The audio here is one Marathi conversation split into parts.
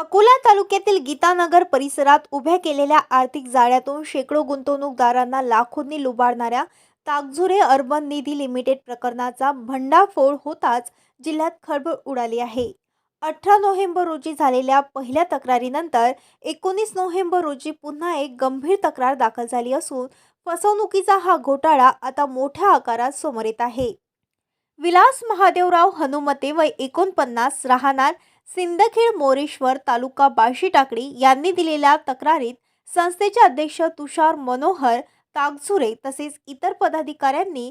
अकोला तालुक्यातील गीतानगर परिसरात उभ्या केलेल्या आर्थिक जाळ्यातून शेकडो गुंतवणूकदारांना लाखोंनी लुबाडणाऱ्या ताकझुरे अर्बन निधी लिमिटेड प्रकरणाचा भंडाफोड होताच जिल्ह्यात खळबळ उडाली आहे. अठरा नोव्हेंबर रोजी झालेल्या पहिल्या तक्रारीनंतर एकोणीस नोव्हेंबर रोजी पुन्हा एक गंभीर तक्रार दाखल झाली असून फसवणुकीचा हा घोटाळा आता मोठ्या आकारात समोर येत आहे. विलास महादेवराव हनुमते वय एकोणपन्नास राहणार सिंदखेड मोरेश्वर तालुका बाळशी टाकळी यांनी दिलेल्या तक्रारीत संस्थेचे अध्यक्ष तुषार मनोहर तागझुरे तसेच इतर पदाधिकाऱ्यांनी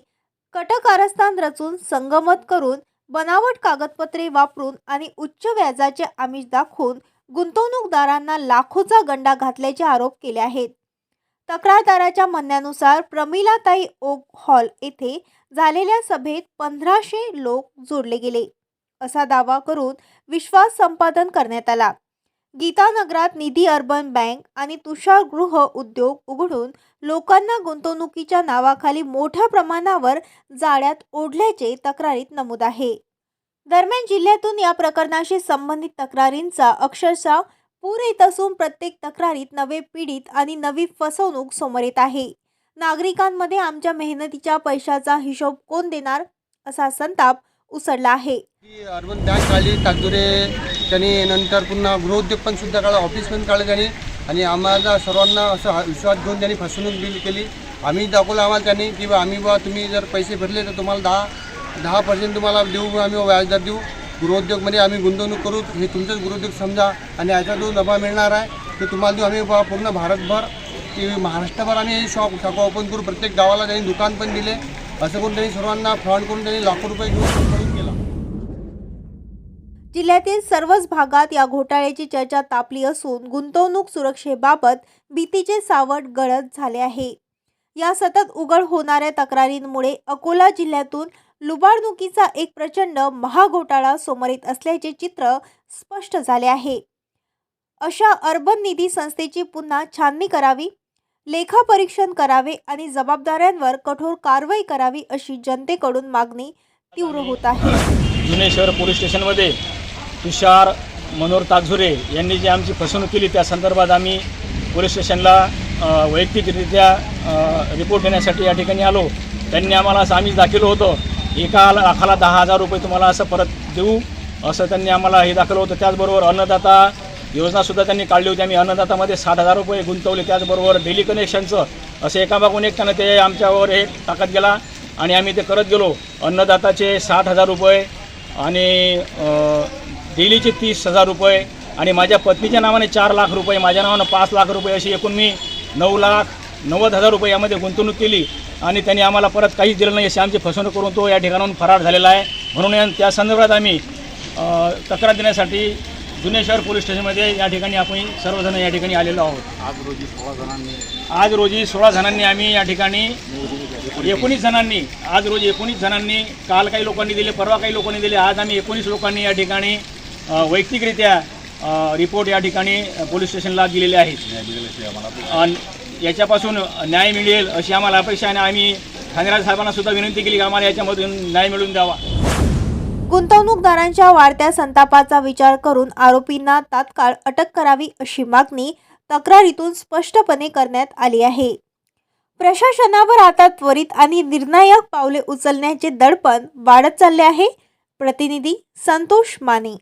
कटकारस्थान रचून संगमत करून बनावट कागदपत्रे वापरून आणि उच्च व्याजाचे आमिष दाखवून गुंतवणूकदारांना लाखोचा गंडा घातल्याचे आरोप केले आहेत. तक्रारदाराच्या म्हणण्यानुसार प्रमिलाताई ओक हॉल येथे झालेल्या सभेत पंधराशे लोक जोडले गेले. असा दावा करून विश्वास संपादन करण्यात आला. गीतानगरात निधी अर्बन बँक आणि तुषार गृह उद्योग उघडून लोकांना गुंतवणुकीच्या नावाखाली मोठ्या प्रमाणावर जाळ्यात ओढल्याचे तक्रारीत नमूद आहे. दरम्यान जिल्ह्यातून या प्रकरणाशी संबंधित तक्रारींचा अक्षरशः पूर येत असून प्रत्येक तक्रारीत नवे पीडित आणि नवी फसवणूक समोर येत आहे. नागरिकांमध्ये आमच्या मेहनतीच्या पैशाचा हिशोब कोण देणार असा संताप उसळला आहे. अर्बन बँक काढली ताकदुरे त्यांनी नंतर पुन्हा गृहउद्योग पण सुद्धा काढला ऑफिस पण काढलं त्यांनी. आणि आम्हाला सर्वांना असं विश्वास घेऊन त्यांनी फसवणूक दिली केली. आम्ही दाखवलं आम्हाला त्यांनी की आम्ही बा तुम्ही जर पैसे भरले तर तुम्हाला दहा दहा पर्सेंट तुम्हाला देऊ आम्ही व्याजदर देऊ. गृहोद्योगमध्ये आम्ही गुंतवणूक करू. हे तुमचंच गृहोद्योग समजा. आणि याचा जो नफा मिळणार आहे. ते तुम्हाला देऊ. आम्ही बा पूर्ण भारतभर की महाराष्ट्रभर आम्ही शॉप टाकू ओपन करू. प्रत्येक गावाला त्यांनी दुकान पण दिले. असं करून त्यांनी सर्वांना फ्रॉड करून त्यांनी लाखो रुपये घेऊन जिल्ह्यातील सर्वच भागात या घोटाळ्याची चर्चा तापली असून गुंतवणूक सुरक्षेबाबत भीतीचे सावट गळत झाले आहे. या सतत उघड होणाऱ्या तक्रारींमुळे अकोला जिल्ह्यातून लुबाडणुकीचा एक प्रचंड महाघोटाळा समोर येत असल्याचे चित्र स्पष्ट झाले आहे. अशा अर्बन निधी संस्थेची पुन्हा छाननी करावी लेखापरीक्षण करावे आणि जबाबदाऱ्यांवर कठोर कारवाई करावी अशी जनतेकडून मागणी तीव्र होत आहे. जुने शहर पोलीस स्टेशनमध्ये तुषार मनोहर ताकझुरे यांनी जी आमची फसवणूक केली त्या संदर्भात आम्ही पोलीस स्टेशनला वैयक्तिकरित्या रिपोर्ट देण्यासाठी या ठिकाणी आलो. त्यांनी आम्हाला असं आम्हीच दाखवलं होतं. एका लाखाला दहा हजार रुपये तुम्हाला असं परत देऊ असं त्यांनी आम्हाला हे दाखवलं होतं. त्याचबरोबर अन्नदाता योजनासुद्धा त्यांनी काढली होती. आम्ही अन्नदातामध्ये साठ हजार रुपये गुंतवले. त्याचबरोबर डेली कनेक्शनचं असं एकामागून एक त्यानं ते आमच्यावर हे टाकत गेला आणि आम्ही ते करत गेलो. अन्नदाताचे साठ हजार रुपये आणि डेलीचे तीस हजार रुपये आणि माझ्या पत्नीच्या नावाने चार लाख रुपये माझ्या नावानं पाच लाख रुपये अशी एकूण मी नऊ लाख नव्वद हजार रुपये यामध्ये गुंतवणूक केली आणि त्यांनी आम्हाला परत काहीच दिलं नाही अशी आमची फसवणूक करून तो या ठिकाणाहून फरार झालेला आहे. म्हणून त्या संदर्भात आम्ही तक्रार देण्यासाठी जुने शहर पोलीस स्टेशनमध्ये या ठिकाणी आपण सर्वजण या ठिकाणी आलेलो आहोत. आज रोजी सोळा जणांनी आज रोजी सोळा जणांनी आम्ही या ठिकाणी एकोणीस जणांनी आज रोजी एकोणीस जणांनी काल काही लोकांनी दिले परवा काही लोकांनी दिले आज आम्ही एकोणीस लोकांनी या ठिकाणी वैयक्तिकरित्या रिपोर्ट या ठिकाणी पोलीस स्टेशनला दिलेले आहेत. याच्यापासून न्याय मिळेल अशी आम्हाला अपेक्षा आहे आणि आम्ही ठाणेराज साहेबांना सुद्धा विनंती केली की आम्हाला याच्यामधून न्याय मिळवून द्यावा. गुंतवणूकदारांच्या वाढत्या संतापाचा विचार करून आरोपींना तात्काळ अटक करावी अशी मागणी तक्रारीतून स्पष्टपणे करण्यात आली आहे. प्रशासनावर आता त्वरित आणि निर्णायक पावले उचलण्याचे दडपण वाढत चालले आहे. प्रतिनिधी संतोष माने.